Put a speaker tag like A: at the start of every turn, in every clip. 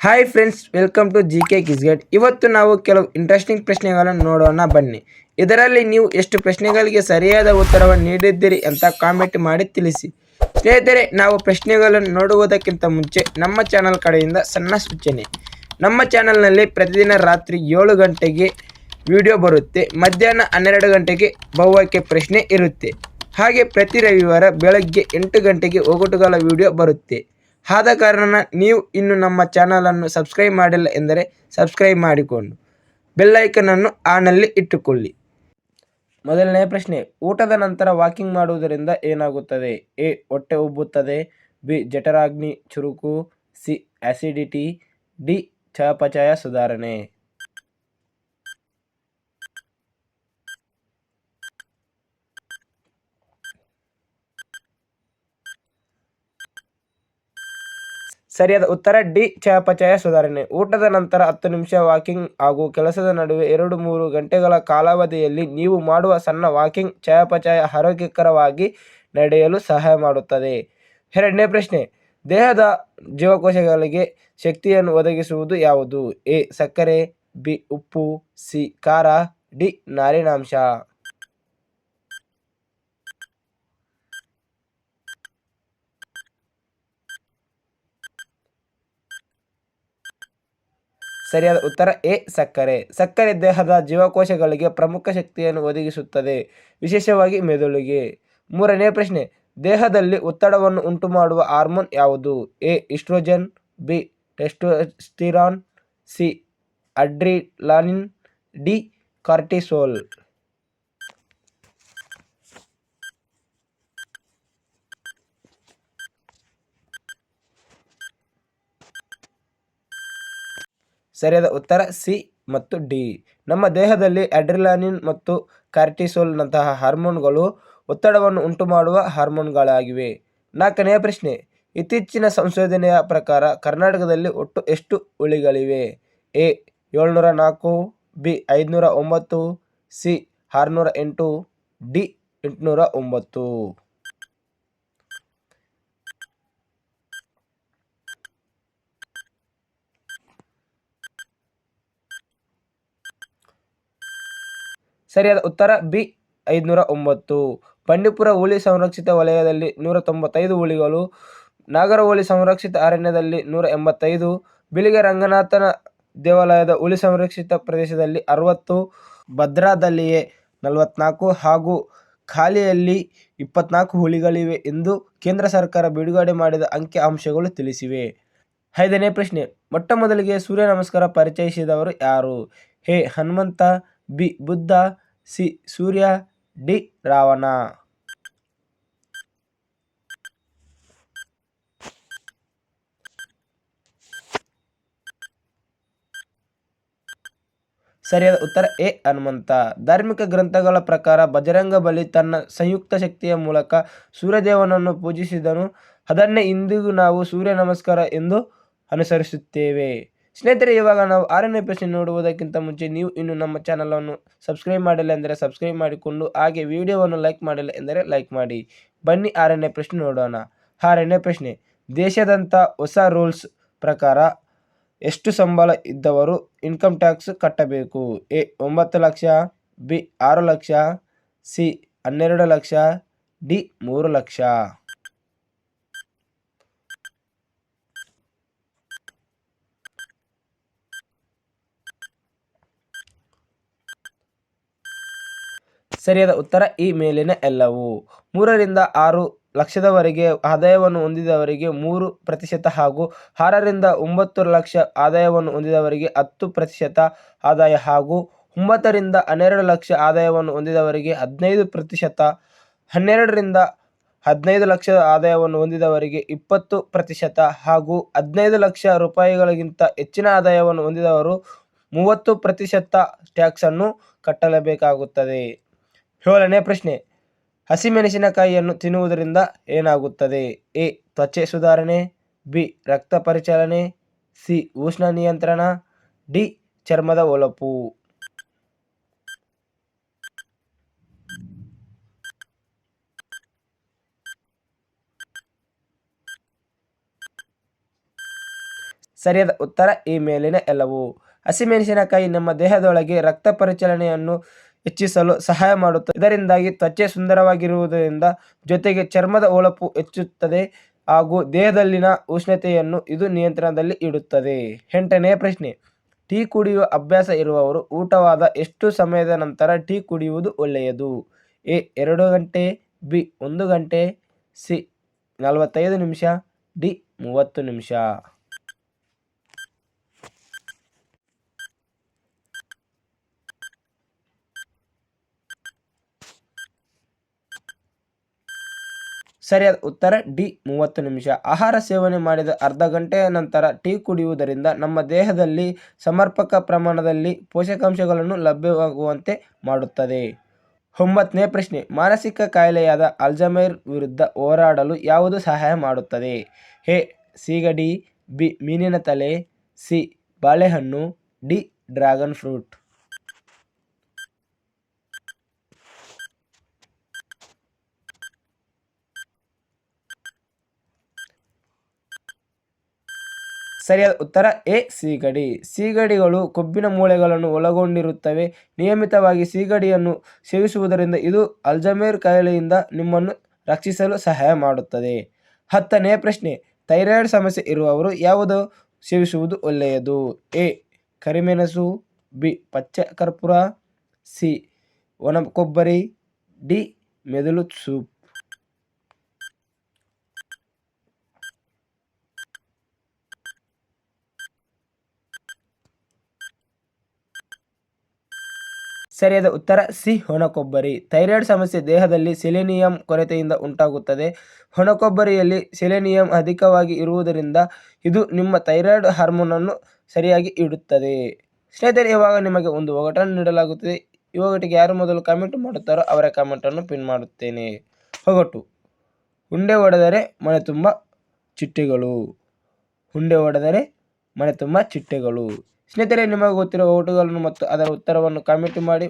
A: Hi friends welcome to G K ಕಿಸ್ಗೇಟ್ ಇವತ್ತು ನಾವು ಕೆಲವು ಇಂಟ್ರೆಸ್ಟಿಂಗ್ ಪ್ರಶ್ನೆಗಳನ್ನು ನೋಡೋಣ ಬನ್ನಿ. ಇದರಲ್ಲಿ ನೀವು ಎಷ್ಟು ಪ್ರಶ್ನೆಗಳಿಗೆ ಸರಿಯಾದ ಉತ್ತರವನ್ನು ನೀಡಿದ್ದೀರಿ ಅಂತ ಕಾಮೆಂಟ್ ಮಾಡಿ ತಿಳಿಸಿ. ಸ್ನೇಹಿತರೆ, ನಾವು ಪ್ರಶ್ನೆಗಳನ್ನು ನೋಡುವುದಕ್ಕಿಂತ ಮುಂಚೆ ನಮ್ಮ ಚಾನಲ್ ಕಡೆಯಿಂದ ಸಣ್ಣ ಸೂಚನೆ. ನಮ್ಮ ಚಾನಲ್ನಲ್ಲಿ ಪ್ರತಿದಿನ ರಾತ್ರಿ ಏಳು ಗಂಟೆಗೆ ವಿಡಿಯೋ ಬರುತ್ತೆ. ಮಧ್ಯಾಹ್ನ ಹನ್ನೆರಡು ಗಂಟೆಗೆ ಬಹುವಾಕ್ಯ ಪ್ರಶ್ನೆ ಇರುತ್ತೆ. ಹಾಗೆ ಪ್ರತಿ ರವಿವಾರ ಬೆಳಗ್ಗೆ ಎಂಟು ಗಂಟೆಗೆ ಒಗಟುಗಳ ವಿಡಿಯೋ ಬರುತ್ತೆ. ಆದ ಕಾರಣ ನೀವು ಇನ್ನು ನಮ್ಮ ಚಾನಲನ್ನು ಸಬ್ಸ್ಕ್ರೈಬ್ ಮಾಡಿಲ್ಲ ಎಂದರೆ ಸಬ್ಸ್ಕ್ರೈಬ್ ಮಾಡಿಕೊಂಡು ಬೆಲ್ಲೈಕನನ್ನು ಆನಲ್ಲಿ ಇಟ್ಟುಕೊಳ್ಳಿ. ಮೊದಲನೇ ಪ್ರಶ್ನೆ, ಊಟದ ನಂತರ ವಾಕಿಂಗ್ ಮಾಡುವುದರಿಂದ ಏನಾಗುತ್ತದೆ? ಎ, ಹೊಟ್ಟೆ ಉಬ್ಬುತ್ತದೆ. ಬಿ, ಜಠರಾಗ್ನಿ, ಚುರುಕು. ಸಿ ಆಸಿಡಿಟಿ ಡಿ ಚಯಾಪಚಯ ಸುಧಾರಣೆ. ಸರಿಯಾದ ಉತ್ತರ, ಡಿ. ಚಯಾಪಚಯ ಸುಧಾರಣೆ. ಊಟದ ನಂತರ ಹತ್ತು ನಿಮಿಷ ವಾಕಿಂಗ್ ಹಾಗೂ ಕೆಲಸದ ನಡುವೆ ಎರಡು ಮೂರು ಗಂಟೆಗಳ ಕಾಲಾವಧಿಯಲ್ಲಿ ನೀವು ಮಾಡುವ ಸಣ್ಣ ವಾಕಿಂಗ್ ಚಯಾಪಚಯ ಆರೋಗ್ಯಕರವಾಗಿ ನಡೆಯಲು ಸಹಾಯ ಮಾಡುತ್ತದೆ. ಎರಡನೇ ಪ್ರಶ್ನೆ, ದೇಹದ ಜೀವಕೋಶಗಳಿಗೆ ಶಕ್ತಿಯನ್ನು ಒದಗಿಸುವುದು ಯಾವುದು? ಎ. ಸಕ್ಕರೆ, ಬಿ. ಉಪ್ಪು, ಸಿ. ಖಾರ, ಡಿ. ನಾರಿನಾಂಶ. ಸರಿಯಾದ ಉತ್ತರ ಎ, ಸಕ್ಕರೆ. ಸಕ್ಕರೆ ದೇಹದ ಜೀವಕೋಶಗಳಿಗೆ ಪ್ರಮುಖ ಶಕ್ತಿಯನ್ನು ಒದಗಿಸುತ್ತದೆ. ವಿಶೇಷವಾಗಿ ಮೆದುಳಿಗೆ. ಮೂರನೇ ಪ್ರಶ್ನೆ, ದೇಹದಲ್ಲಿ ಒತ್ತಡವನ್ನು ಉಂಟುಮಾಡುವ ಹಾರ್ಮೋನ್ ಯಾವುದು? A, oestrogen, B, testosterone, C, adrenaline, D, cortisol. ಸರಿಯಾದ ಉತ್ತರ ಸಿ ಮತ್ತು ಡಿ. ನಮ್ಮ ದೇಹದಲ್ಲಿ ಅಡ್ರಿಲಾನಿನ್ ಮತ್ತು ಕಾರ್ಟಿಸೋಲ್ನಂತಹ ಹಾರ್ಮೋನ್ಗಳು ಒತ್ತಡವನ್ನು ಉಂಟುಮಾಡುವ ಹಾರ್ಮೋನ್ಗಳಾಗಿವೆ. ನಾಲ್ಕನೆಯ ಪ್ರಶ್ನೆ, ಇತ್ತೀಚಿನ ಸಂಶೋಧನೆಯ ಪ್ರಕಾರ ಕರ್ನಾಟಕದಲ್ಲಿ ಒಟ್ಟು ಎಷ್ಟು ಹುಳಿಗಳಿವೆ ಎ, ಏಳ್ನೂರ ನಾಲ್ಕು, ಬಿ, ಐದುನೂರ ಒಂಬತ್ತು, ಸಿ, ಆರುನೂರ ಎಂಟು, ಡಿ, ಎಂಟುನೂರ ಒಂಬತ್ತು. ಸರಿಯಾದ ಉತ್ತರ ಬಿ, ಐದುನೂರ ಒಂಬತ್ತು. ಬಂಡೀಪುರ ಹುಲಿ ಸಂರಕ್ಷಿತ ವಲಯದಲ್ಲಿ ನೂರ ತೊಂಬತ್ತೈದು ಹುಲಿಗಳು, ನಾಗರ ಹುಲಿ ಸಂರಕ್ಷಿತ ಅರಣ್ಯದಲ್ಲಿ ನೂರ ಎಂಬತ್ತೈದು, ಬಿಳಿಗೆ ರಂಗನಾಥನ ದೇವಾಲಯದ ಹುಲಿ ಸಂರಕ್ಷಿತ ಪ್ರದೇಶದಲ್ಲಿ ಅರವತ್ತು, ಭದ್ರಾದಲ್ಲಿಯೇ ನಲವತ್ನಾಲ್ಕು ಹಾಗೂ ಖಾಲಿಯಲ್ಲಿ ಇಪ್ಪತ್ನಾಲ್ಕು ಹುಲಿಗಳಿವೆ ಎಂದು ಕೇಂದ್ರ ಸರ್ಕಾರ ಬಿಡುಗಡೆ ಮಾಡಿದ ಅಂಕಿ ಅಂಶಗಳು ತಿಳಿಸಿವೆ. ಐದನೇ ಪ್ರಶ್ನೆ, ಮೊಟ್ಟ ಮೊದಲಿಗೆ ಸೂರ್ಯ ನಮಸ್ಕಾರ ಪರಿಚಯಿಸಿದವರು ಯಾರು? A Hanumantha, B, Buddha C Surya D Ravana. ಸರಿಯಾದ ಉತ್ತರ ಎ, ಹನುಮಂತ. ಧಾರ್ಮಿಕ ಗ್ರಂಥಗಳ ಪ್ರಕಾರ ಬಜರಂಗ ಬಲಿ ತನ್ನ ಸಂಯುಕ್ತ ಶಕ್ತಿಯ ಮೂಲಕ ಸೂರ್ಯದೇವನನ್ನು ಪೂಜಿಸಿದನು. ಅದನ್ನೇ ಇಂದಿಗೂ ನಾವು ಸೂರ್ಯ ನಮಸ್ಕಾರ ಎಂದು ಅನುಸರಿಸುತ್ತೇವೆ. ಸ್ನೇಹಿತರೆ, ಇವಾಗ ನಾವು ಆರನೇ ಪ್ರಶ್ನೆ ನೋಡುವುದಕ್ಕಿಂತ ಮುಂಚೆ ನೀವು ಇನ್ನು ನಮ್ಮ ಚಾನಲನ್ನು ಸಬ್ಸ್ಕ್ರೈಬ್ ಮಾಡಿಲ್ಲ ಎಂದರೆ ಸಬ್ಸ್ಕ್ರೈಬ್ ಮಾಡಿಕೊಂಡು, ಹಾಗೆ ವಿಡಿಯೋವನ್ನು ಲೈಕ್ ಮಾಡಿಲ್ಲ ಎಂದರೆ ಲೈಕ್ ಮಾಡಿ. ಬನ್ನಿ ಆರನೇ ಪ್ರಶ್ನೆ ನೋಡೋಣ. ಆರನೇ ಪ್ರಶ್ನೆ, ದೇಶದಂಥ ಹೊಸ ರೂಲ್ಸ್ ಪ್ರಕಾರ ಎಷ್ಟು ಸಂಬಳ ಇದ್ದವರು ಇನ್ಕಮ್ ಟ್ಯಾಕ್ಸ್ ಕಟ್ಟಬೇಕು? ಎ, ಒಂಬತ್ತು ಲಕ್ಷ, ಬಿ, ಆರು ಲಕ್ಷ, ಸಿ, ಹನ್ನೆರಡು ಲಕ್ಷ, ಡಿ, ಮೂರು ಲಕ್ಷ. ಸರಿಯಾದ ಉತ್ತರ ಈ ಮೇಲಿನ ಎಲ್ಲವೂ. ಮೂರರಿಂದ ಆರು ಲಕ್ಷದವರೆಗೆ ಆದಾಯವನ್ನು ಹೊಂದಿದವರಿಗೆ ಮೂರು ಪ್ರತಿಶತ ಹಾಗೂ ಆರರಿಂದ ಒಂಬತ್ತು ಲಕ್ಷ ಆದಾಯವನ್ನು ಹೊಂದಿದವರಿಗೆ ಹತ್ತು ಪ್ರತಿಶತ ಆದಾಯ ಹಾಗೂ ಒಂಬತ್ತರಿಂದ ಹನ್ನೆರಡು ಲಕ್ಷ ಆದಾಯವನ್ನು ಹೊಂದಿದವರಿಗೆ ಹದಿನೈದು ಪ್ರತಿಶತ, ಹನ್ನೆರಡರಿಂದ ಹದಿನೈದು ಲಕ್ಷ ಆದಾಯವನ್ನು ಹೊಂದಿದವರಿಗೆ ಇಪ್ಪತ್ತು ಪ್ರತಿಶತ ಹಾಗೂ ಹದಿನೈದು ಲಕ್ಷ ರೂಪಾಯಿಗಳಿಗಿಂತ ಹೆಚ್ಚಿನ ಆದಾಯವನ್ನು ಹೊಂದಿದವರು ಮೂವತ್ತು ಪ್ರತಿಶತ ಟ್ಯಾಕ್ಸನ್ನು ಕಟ್ಟಲೇಬೇಕಾಗುತ್ತದೆ. ಏಳನೇ ಪ್ರಶ್ನೆ. ಹಸಿಮೆಣಸಿನಕಾಯಿಯನ್ನು ತಿನ್ನುವುದರಿಂದ ಏನಾಗುತ್ತದೆ? ಎ. ತ್ವಚೆ ಸುಧಾರಣೆ, ಬಿ. ರಕ್ತ ಪರಿಚಲನೆ, ಸಿ. ಉಷ್ಣ ನಿಯಂತ್ರಣ, ಡಿ. ಚರ್ಮದ ಹೊಳಪು ಸರಿಯಾದ ಉತ್ತರ ಈ ಮೇಲಿನ ಎಲ್ಲವು. ಹಸಿಮೆಣಸಿನಕಾಯಿ ನಮ್ಮ ದೇಹದೊಳಗೆ ರಕ್ತ ಪರಿಚಲನೆಯನ್ನು ಹೆಚ್ಚಿಸಲು ಸಹಾಯ ಮಾಡುತ್ತದೆ ಇದರಿಂದಾಗಿ ತ್ವಚೆ ಸುಂದರವಾಗಿರುವುದರಿಂದ ಜೊತೆಗೆ ಚರ್ಮದ ಹೊಳಪು ಹೆಚ್ಚುತ್ತದೆ ಹಾಗೂ ದೇಹದಲ್ಲಿನ ಉಷ್ಣತೆಯನ್ನು ಇದು ನಿಯಂತ್ರಣದಲ್ಲಿ ಇಡುತ್ತದೆ. ಎಂಟನೇ ಪ್ರಶ್ನೆ. ಟೀ ಕುಡಿಯುವ ಅಭ್ಯಾಸ ಇರುವವರು ಊಟವಾದ ಎಷ್ಟು ಸಮಯದ ನಂತರ ಟೀ ಕುಡಿಯುವುದು ಒಳ್ಳೆಯದು? ಎ, ಎರಡು ಗಂಟೆ, ಬಿ, ಒಂದು ಗಂಟೆ, ಸಿ, ನಲವತ್ತೈದು ನಿಮಿಷ, ಡಿ, ಮೂವತ್ತು ನಿಮಿಷ. ಸರಿಯಾದ ಉತ್ತರ, ಡಿ, ಮೂವತ್ತು ನಿಮಿಷ. ಆಹಾರ ಸೇವನೆ ಮಾಡಿದ ಅರ್ಧ ಗಂಟೆಯ ನಂತರ ಟೀ ಕುಡಿಯುವುದರಿಂದ ನಮ್ಮ ದೇಹದಲ್ಲಿ ಸಮರ್ಪಕ ಪ್ರಮಾಣದಲ್ಲಿ ಪೋಷಕಾಂಶಗಳನ್ನು ಲಭ್ಯವಾಗುವಂತೆ ಮಾಡುತ್ತದೆ. ಒಂಬತ್ತನೇ ಪ್ರಶ್ನೆ. ಮಾನಸಿಕ ಕಾಯಿಲೆಯಾದ ಅಲ್ಜಮೈರ್ ವಿರುದ್ಧ ಹೋರಾಡಲು ಯಾವುದು ಸಹಾಯ ಮಾಡುತ್ತದೆ? ಹೇ ಸಿಗಡಿ, ಬಿ, ಮೀನಿನ ತಲೆ, ಸಿ, ಬಾಳೆಹಣ್ಣು, ಡಿ, ಡ್ರ್ಯಾಗನ್ ಫ್ರೂಟ್. ಸರಿಯಾದ ಉತ್ತರ ಎ, ಸೀಗಡಿ. ಸೀಗಡಿಗಳು ಕೊಬ್ಬಿನ ಮೂಳೆಗಳನ್ನು ಒಳಗೊಂಡಿರುತ್ತವೆ. ನಿಯಮಿತವಾಗಿ ಸೀಗಡಿಯನ್ನು ಸೇವಿಸುವುದರಿಂದ ಇದು ಅಲ್ಜಮೇರ್ ಕಾಯಿಲೆಯಿಂದ ನಿಮ್ಮನ್ನು ರಕ್ಷಿಸಲು ಸಹಾಯ ಮಾಡುತ್ತದೆ. ಹತ್ತನೇ ಪ್ರಶ್ನೆ, ಥೈರಾಯ್ಡ್ ಸಮಸ್ಯೆ ಇರುವವರು ಯಾವುದು ಸೇವಿಸುವುದು ಒಳ್ಳೆಯದು? ಎ, ಕರಿಮೆಣಸು, ಬಿ, ಪಚ್ಚ ಕರ್ಪೂರ, ಸಿ, ಒಣ ಕೊಬ್ಬರಿ, ಡಿ, ಮೆದುಳು ಸೂಪ್. ಸರಿಯಾದ ಉತ್ತರ, ಸಿ, ಒಣಕೊಬ್ಬರಿ. ಥೈರಾಯ್ಡ್ ಸಮಸ್ಯೆ ದೇಹದಲ್ಲಿ ಸೆಲೆನಿಯಂ ಕೊರತೆಯಿಂದ ಉಂಟಾಗುತ್ತದೆ. ಒಣಕೊಬ್ಬರಿಯಲ್ಲಿ ಸೆಲೆನಿಯಂ ಅಧಿಕವಾಗಿ ಇರುವುದರಿಂದ ಇದು ನಿಮ್ಮ ಥೈರಾಯ್ಡ್ ಹಾರ್ಮೋನನ್ನು ಸರಿಯಾಗಿ ಇಡುತ್ತದೆ. ಸ್ನೇಹಿತರೆ, ಇವಾಗ ನಿಮಗೆ ಒಂದು ಒಗಟನ್ನು ನೀಡಲಾಗುತ್ತದೆ. ಈ ಒಗಟಿಗೆ ಯಾರು ಮೊದಲು ಕಾಮೆಂಟ್ ಮಾಡುತ್ತಾರೋ ಅವರ ಕಮೆಂಟನ್ನು ಪಿನ್ ಮಾಡುತ್ತೇನೆ. ಒಗಟು. ಉಂಡೆ ಒಡೆದರೆ ಮನೆ ತುಂಬ ಚಿಟ್ಟೆಗಳು. ಉಂಡೆ ಒಡೆದರೆ ಮನೆ ತುಂಬ ಚಿಟ್ಟೆಗಳು. ಸ್ನೇಹಿತರೆ, ನಿಮಗೆ ಗೊತ್ತಿರುವ ಓಟುಗಳನ್ನು ಮತ್ತು ಅದರ ಉತ್ತರವನ್ನು ಕಾಮೆಂಟ್ ಮಾಡಿ.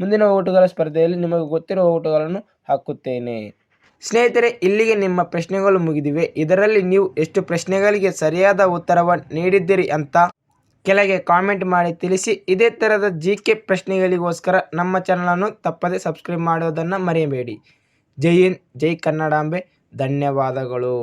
A: ಮುಂದಿನ ಓಟುಗಳ ಸ್ಪರ್ಧೆಯಲ್ಲಿ ನಿಮಗೆ ಗೊತ್ತಿರುವ ಓಟುಗಳನ್ನು ಹಾಕುತ್ತೇನೆ. ಸ್ನೇಹಿತರೆ, ಇಲ್ಲಿಗೆ ನಿಮ್ಮ ಪ್ರಶ್ನೆಗಳು ಮುಗಿದಿವೆ. ಇದರಲ್ಲಿ ನೀವು ಎಷ್ಟು ಪ್ರಶ್ನೆಗಳಿಗೆ ಸರಿಯಾದ ಉತ್ತರವನ್ನು ನೀಡಿದ್ದೀರಿ ಅಂತ ಕೆಳಗೆ ಕಾಮೆಂಟ್ ಮಾಡಿ ತಿಳಿಸಿ. ಇದೇ ಥರದ ಜಿ ಕೆ ಪ್ರಶ್ನೆಗಳಿಗೋಸ್ಕರ ನಮ್ಮ ಚಾನಲನ್ನು ತಪ್ಪದೆ ಸಬ್ಸ್ಕ್ರೈಬ್ ಮಾಡೋದನ್ನು ಮರೆಯಬೇಡಿ. ಜೈ ಹಿಂದ್, ಜೈ ಕನ್ನಡಾಂಬೆ ಧನ್ಯವಾದಗಳು.